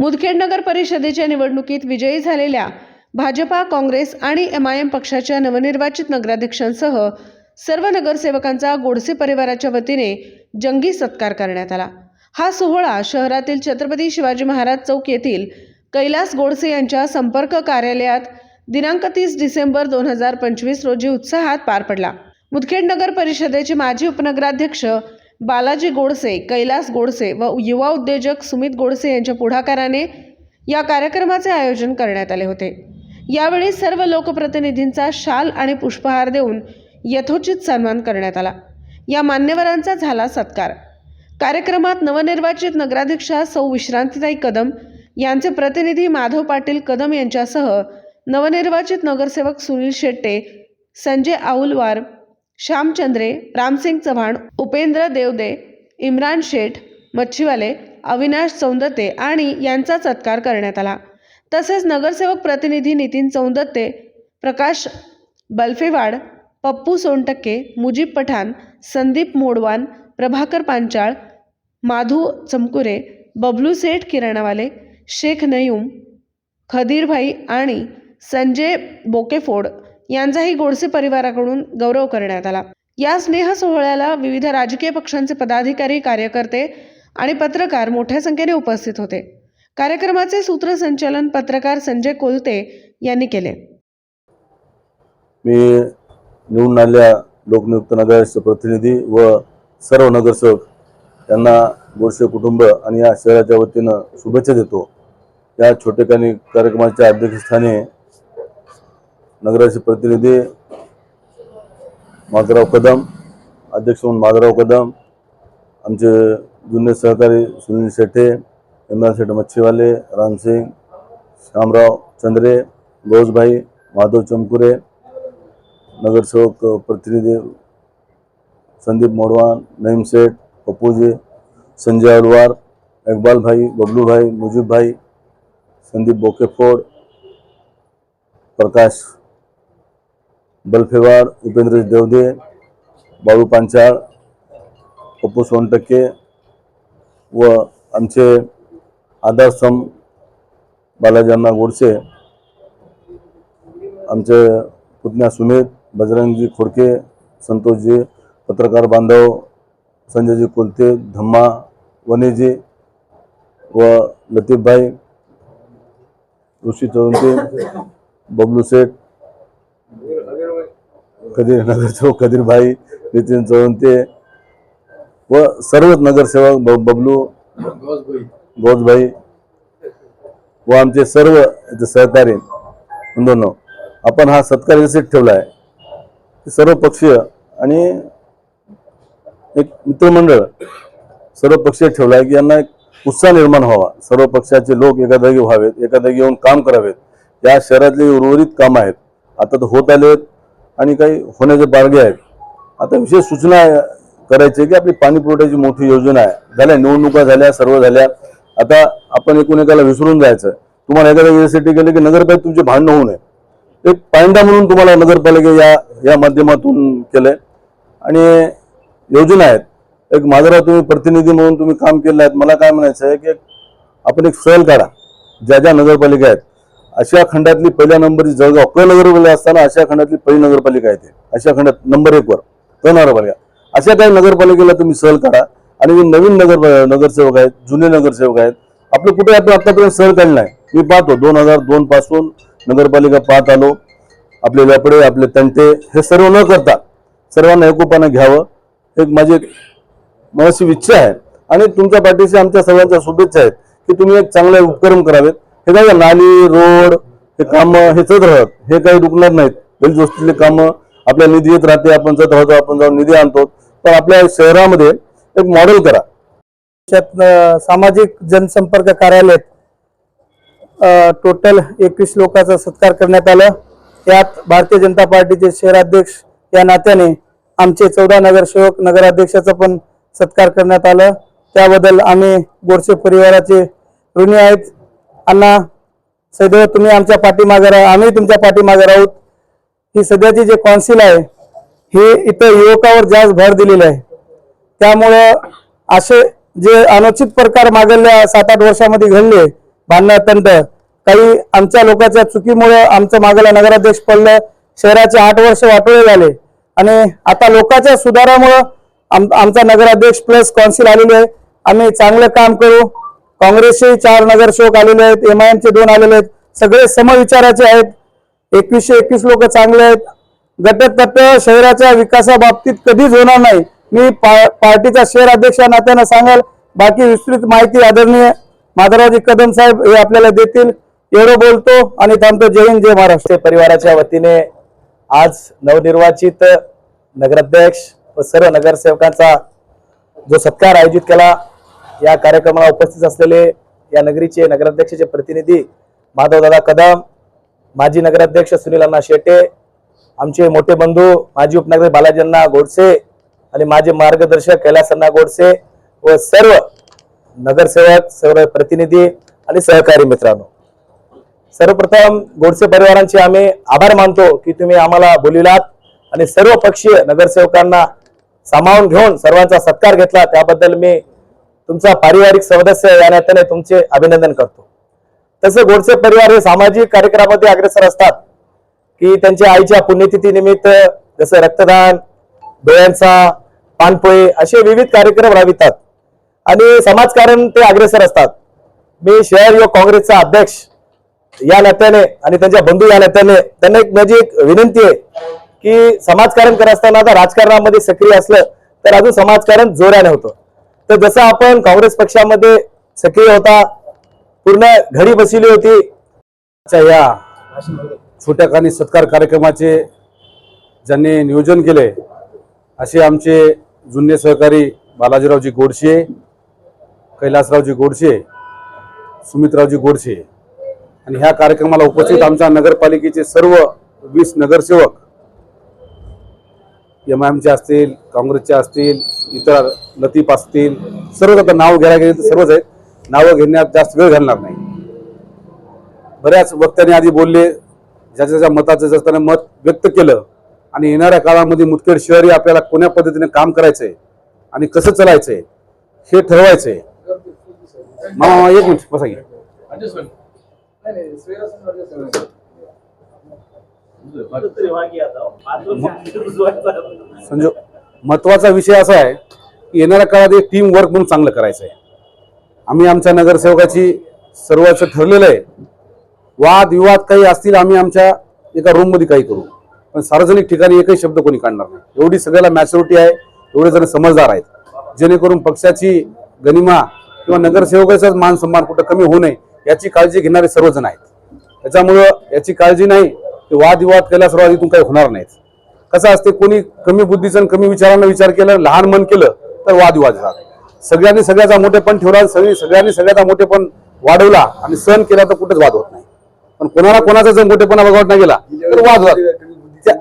मुदखेड नगर परिषदेच्या निवडणुकीत विजयी झालेल्या भाजपा काँग्रेस आणि एम आय एम पक्षाच्या नवनिर्वाचित नगराध्यक्षांसह सर्व नगरसेवकांचा गोडसे परिवाराच्या वतीने जंगी सत्कार करण्यात आला. हा सोहळा शहरातील छत्रपती शिवाजी महाराज चौक येथील कैलास गोडसे यांच्या संपर्क कार्यालयात दिनांक तीस डिसेंबर दोन हजार पंचवीस रोजी उत्साहात पार पडला. मुदखेड नगर परिषदेचे माजी उपनगराध्यक्ष बालाजी गोडसे कैलास गोडसे व युवा उद्योजक सुमित गोडसे यांच्या पुढाकाराने या कार्यक्रमाचे आयोजन करण्यात आले होते. यावेळी सर्व लोकप्रतिनिधींचा शाल आणि पुष्पहार देऊन यथोचित सन्मान करण्यात आला. या मान्यवरांचा झाला सत्कार. कार्यक्रमात नवनिर्वाचित नगराध्यक्षा सौ विश्रांतीताई कदम यांचे प्रतिनिधी माधव पाटील कदम यांच्यासह नवनिर्वाचित नगरसेवक सुनील शेट्टे संजय आऊलवार श्यामचंद्रे रामसिंग चव्हाण उपेंद्र देवदे इम्रान शेठ मच्छीवाले अविनाश चौंदते आणि यांचा सत्कार करण्यात आला. तसेच नगरसेवक प्रतिनिधी नितीन चौंदत्ते प्रकाश बल्फेवाड पप्पू सोनटक्के मुजीब पठाण संदीप मोडवान प्रभाकर पांचाळ माधू चमकुरे बबलू सेठ किराणावाले शेख नयूम खदीरभाई आणि संजय बोकेफोड यांचाही गोडसे परिवाराकडून गौरव करण्यात आला. या स्नेह सोहळ्याला विविध राजकीय पक्षांचे पदाधिकारी कार्यकर्ते आणि पत्रकार मोठ्या संख्येने उपस्थित होते. कार्यक्रमाचे सूत्रसंचालन पत्रकार संजय कोलते यांनी केले. मी निवडून आलेल्या लोकनियुक्त नगराचे प्रतिनिधी व सर्व नगरसेवक यांना गोडसे कुटुंब आणि या शहराच्या वतीनं शुभेच्छा देतो. या छोटेखानी कार्यक्रमाच्या अध्यक्षस्थानी नगराचे प्रतिनिधी माधवराव कदम अध्यक्ष म्हणून माधवराव कदम आमचे जुने सहकारी सुनील शेट्टे इम्रान शेठ मच्छीवाले रामसिंग श्यामराव चंद्रे गौसभाई माधव चमकुरे नगरसेवक प्रतिनिधी संदीप मोडवान नईम शेठ पप्पूजी संजय अलवार इकबाल भाई बबलू भाई मुजीब भाई संदीप बोकेफोड प्रकाश बल्फेवाड उपेंद्र देवदे बाळू पांचाळ पप्पू सोनटक्के व आमचे आधारस्तंभ बालाजांना गोडसे आमचे पुतण्या सुमित बजरंगजी खोडके संतोषजी पत्रकार बांधव संजयजी कोलते धम्मा वनेजी व लतीफभाई ऋषी चौंते बबलू शेठ कधीर नगरसेवक कधीरभाई नितीन चौंते व सर्वच नगरसेवक ब- बबलू गोजभाई व आमचे सर्व सहकारी बंधूंनो आपण हा सत्कार यासाठी ठेवला आहे. की सर्व पक्षीय आणि एक मित्रमंडळ सर्व पक्षीय ठेवला आहे की यांना एक उत्साह निर्माण व्हावा. सर्व पक्षाचे लोक एका जागी व्हावेत एका जागी येऊन काम करावेत. या शहरातले उर्वरित काम आहेत. आता तर होत आले आहेत आणि काही होण्याचे बारगे आहेत. आता विशेष सूचना करायची आहे की आपली पाणी पुरवठ्याची मोठी योजना आहे. झाल्या निवडणुका झाल्या सर्व झाल्या. आता आपण एकूण एकाला विसरून जायचं. तुम्हाला एखाद्या वेळेसाठी गेलं की नगरपालिका तुमचे भांडणं होऊ नये. एक पायंडा म्हणून तुम्हाला नगरपालिका या या माध्यमातून केलंय. आणि योजना आहेत. एक माझा तुम्ही प्रतिनिधी म्हणून तुम्ही काम केलं आहेत मला काय म्हणायचं आहे की आपण एक सहल काढा. ज्या ज्या नगरपालिका आहेत आशिया खंडातली पहिल्या नंबरची जळगाव क नगरपालिका असताना आशिया खंडातली पहिली नगरपालिका आहे ते. आशिया खंडात नंबर एक वर क नगरपालिका अशा काही नगरपालिकेला तुम्ही सहल करा आणि जे नवीन नगर नगरसेवक आहेत जुने नगरसेवक आहेत आपलं कुठे आपण आतापर्यंत सहल काढली नाही. मी पाहतो दोन हजार दोन पासून नगरपालिका पाहत आलो. आपले लपडे आपले तंटे हे सर्व न करता सर्वांना एकोपानं घ्यावं. एक माझी एक मनाची इच्छा आहे. आणि तुमच्या पाठीशी आमच्या सर्वांच्या शुभेच्छा आहेत की तुम्ही एक चांगले उपक्रम करावेत. हे काय नाली रोड हे काम हे चढ राहत. हे काही रुकणार नाहीत. बैल गोष्टीतले कामं आपल्या निधी येत राहते. आपण जात राहतो आपण जाऊन निधी आणतो. पण आपल्या शहरामध्ये एक मॉडेल करा. त्यात सामाजिक जनसंपर्क कार्यालयात टोटल एकवीस लोकांचा सत्कार करण्यात आला. यात भारतीय जनता पार्टीचे शहराध्यक्ष या नात्याने आमचे चौदा नगरसेवक नगराध्यक्षाचा पण सत्कार करण्यात आला. त्याबद्दल आम्ही गोडसे परिवाराचे ऋणी आहेत. अण्णा सदैव तुम्ही आमच्या पाठीमागे राहा. आम्ही तुमच्या पाठीमागे राहूत ही सध्याची जे कौन्सिल आहे हे इथं युवकावर जास्त भर दिलेली आहे. त्यामुळं असे जे अनुचित प्रकार मागल्या सात आठ वर्षामध्ये घडले भांडणं अत्यंत. काही आमच्या लोकांच्या चुकीमुळे आमचं मागेला नगराध्यक्ष पडलं शहराचे आठ वर्ष वाटोळे झाले. आणि आता लोकांच्या सुधारामुळं आम आमचा नगराध्यक्ष प्लस कौन्सिल आलेली आहे. आम्ही चांगलं काम करू. काँग्रेसचे चार नगरसेवक आलेले आहेत एम आय एमचे दोन आलेले आहेत. सगळे समविचाराचे आहेत. एकवीसशे एकवीस लोक चांगले आहेत. गटतट शहराच्या विकासाबाबतीत कधीच होणार नाही. मी पा- पार्टीचा शहर अध्यक्ष नात्यानं सांगाल बाकी विस्तृत माहिती आदरणीय माधवरावजी कदम साहेब हे आपल्याला देतील. एवढं बोलतो आणि थांबतो. जय हिंद जय महाराष्ट्र. परिवाराच्या वतीने आज नवनिर्वाचित नगराध्यक्ष व सर्व नगरसेवकांचा जो सत्कार आयोजित केला या कार्यक्रमाला उपस्थित असलेले या नगरीचे नगराध्यक्षाचे प्रतिनिधी माधवदादा कदम माजी नगराध्यक्ष सुनील अण्णा शेटे आमचे मोठे बंधू माजी उपनगर बालाजींना गोडसे आणि माझे मार्गदर्शक कैलासांना गोडसे व सर्व नगरसेवक सर्व प्रतिनिधी आणि सहकारी मित्रांनो. सर्वप्रथम गोडसे परिवारांचे आम्ही आभार मानतो की तुम्ही आम्हाला बोलिलात आणि सर्व पक्षीय नगरसेवकांना सामावून घेऊन सर्वांचा सत्कार घेतला. त्याबद्दल मी तुमचा पारिवारिक सदस्य या नात्याने तुमचे अभिनंदन करतो. तसं गोडसे परिवार हे सामाजिक कार्यक्रमामध्ये अग्रेसर असतात. की त्यांच्या आईच्या पुण्यतिथी निमित्त जसं रक्तदान डोळ्यांचा पानपोळी असे विविध कार्यक्रम राबवितात. आणि समाजकारण ते अग्रेसर असतात. मी शहर युवक काँग्रेसचा अध्यक्ष या नात्याने आणि त्यांच्या बंधू या नात्याने त्यांना एक माझी एक विनंती आहे की समाजकारण करत असताना आता राजकारणामध्ये सक्रिय असलं तर अजून समाजकारण जोराने होतं. तर जसं आपण काँग्रेस पक्षामध्ये सक्रिय होता पूर्ण घडी बसली होती या छोट्या खानी सत्कार कार्यक्रमाचे ज्यांनी नियोजन केले असे आमचे जुने सहकारी बालाजीरावजी गोडशे कैलासरावजी गोडशे सुमितरावजी गोडशे आणि ह्या कार्यक्रमाला उपस्थित आमच्या नगरपालिकेचे सर्व वीस नगरसेवक एम आय एमचे असतील काँग्रेसचे असतील इतर लतीफ असतील सर्वच आता नावं घ्यायला गेले तर सर्वच आहेत. नावं घेण्यात जास्त वेळ घालणार नाही. बऱ्याच वक्त्यांनी आधी बोलले ज्याच्या ज्या मताचं जसं त्याने मत व्यक्त केलं आणि येणाऱ्या काळामध्ये मुदखेड शहरी आपल्याला कोण्या पद्धतीने काम करायचंय आणि कसं चालायचंय हे ठरवायचंय. मामा मामा, एक मिनिट बसा संजो महत्त्वाचा विषय असा आहे की येणाऱ्या काळात एक टीम वर्क म्हणून चांगलं करायचं आहे. आम्ही आमच्या नगरसेवकाची सर्वांचं ठरलेलं आहे. वाद विवाद काही असतील आम्ही आमच्या एका रूममध्ये काही करू. पण सार्वजनिक ठिकाणी एकही शब्द कोणी काढणार नाही. एवढी सगळ्याला मॅच्युरिटी आहे एवढे जण समजदार आहेत. जेणेकरून पक्षाची गनिमा किंवा नगरसेवकाचाच मान सन्मान कुठं कमी होऊ नये याची काळजी घेणारे सर्वजण आहेत. त्याच्यामुळं याची काळजी नाही की वादविवाद केला सर्वात इथून काही होणार नाहीत. कसं असते कोणी कमी बुद्धीचं कमी विचारांना विचार केला लहान मन केलं तर वादविवाद झाला. सगळ्यांनी सगळ्याचा मोठेपण ठेवला सगळी सगळ्यांनी सगळ्याचा मोठेपण वाढवला आणि सहन केला तर कुठेच वाद होत नाही. पण कोणाला कोणाचा जर मोठेपणा बघवत नाही गेला तर वाद होत त्या-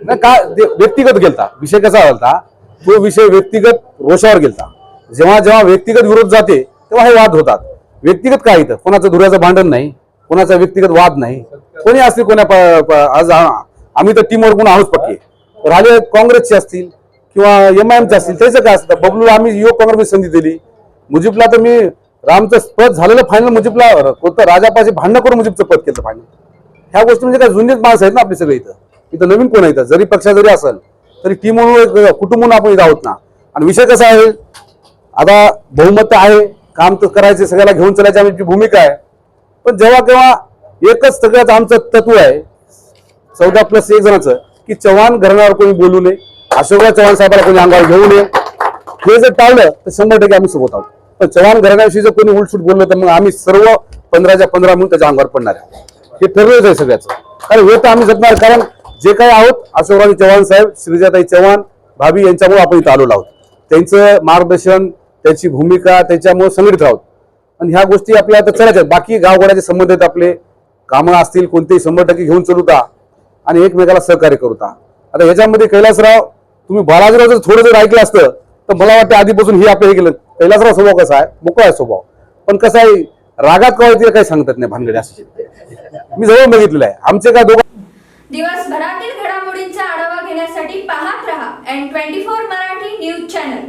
नाही का व्यक्तिगत गेलता. विषय कसा झालता? तो विषय व्यक्तिगत रोषावर गेलता. जेव्हा जेव्हा व्यक्तिगत विरोध जाते तेव्हा हे वाद होतात. व्यक्तिगत काय इथं? कोणाचं धुऱ्याचं भांडण नाही. कोणाचा व्यक्तिगत वाद नाही. कोणी असतील कोणा आज आम्ही तर टीमवर कोण आहोत पक्के. राहिले काँग्रेसचे असतील किंवा एम आय एमचे असतील त्याचं काय असतं. बबलूला आम्ही युवक काँग्रेस संधी दिली. मुजीबला तर मी रामचं पद झालेलं फायनल मुजीबला कोणतं राजापाशी भांडणं करून मुजीबचं पद केलं फायनल ह्या गोष्टी म्हणजे काय जुनेच माणसं आहेत ना आपले सगळे इथं. इथं नवीन कोण इथं? जरी पक्षा जरी असेल तरी टीम म्हणून एक कुटुंब आपण इथं आहोत ना. आणि विषय कसा आहे? आता बहुमत आहे. काम तर करायचे सगळ्याला घेऊन चलायची आमची भूमिका आहे. पण जेव्हा केव्हा एकच सगळ्यात आमचं तत्व आहे चौदा प्लस एक जणांचं की चव्हाण घराण्यावर कोणी बोलू नये अशोकराव चव्हाण साहेबाला कोणी अंगावर घेऊ नये हे जर टाळलं तर शंभर टक्के आम्ही सोबत आहोत. पण चव्हाण घराण्याविषयी जर कोणी उलटसूट बोललं तर मग आम्ही सर्व पंधराच्या पंधरा म्हणून त्याच्या अंगावर पडणार आहे. हे ठरलंच आहे सगळ्याचं. कारण हे तर आम्ही जगणार कारण जे काही आहोत अशोकराव चव्हाण साहेब श्रीजाताई चव्हाण भाभी यांच्यामुळे आपण इथं आलेलो आहोत. त्यांचं मार्गदर्शन त्यांची भूमिका त्याच्यामुळे संघटित आहोत. आणि ह्या गोष्टी आपल्या आता चलायच्या बाकी गावगड्याचे संबंध आहेत आपले. कामं असतील कोणतेही शंभर टक्के घेऊन चलूता आणि एकमेकाला सहकार्य करूता आता ह्याच्यामध्ये कैलासराव तुम्ही बालाजीराव जर थोडं जर ऐकलं असतं तर मला वाटतं आधीपासून हे आपलं हे केलं. कैलासराव स्वभाव कसा आहे? मोकळा आहे स्वभाव. पण कसं आहे रागात कवा तिला काही सांगतात नाही भानगडी असं? मी जवळ बघितलेलं आहे. आमचे काय दोघं दिवसभरातील घडामोडींचा आढावा घेण्यासाठी पाहत रहा N twenty four Marathi news channel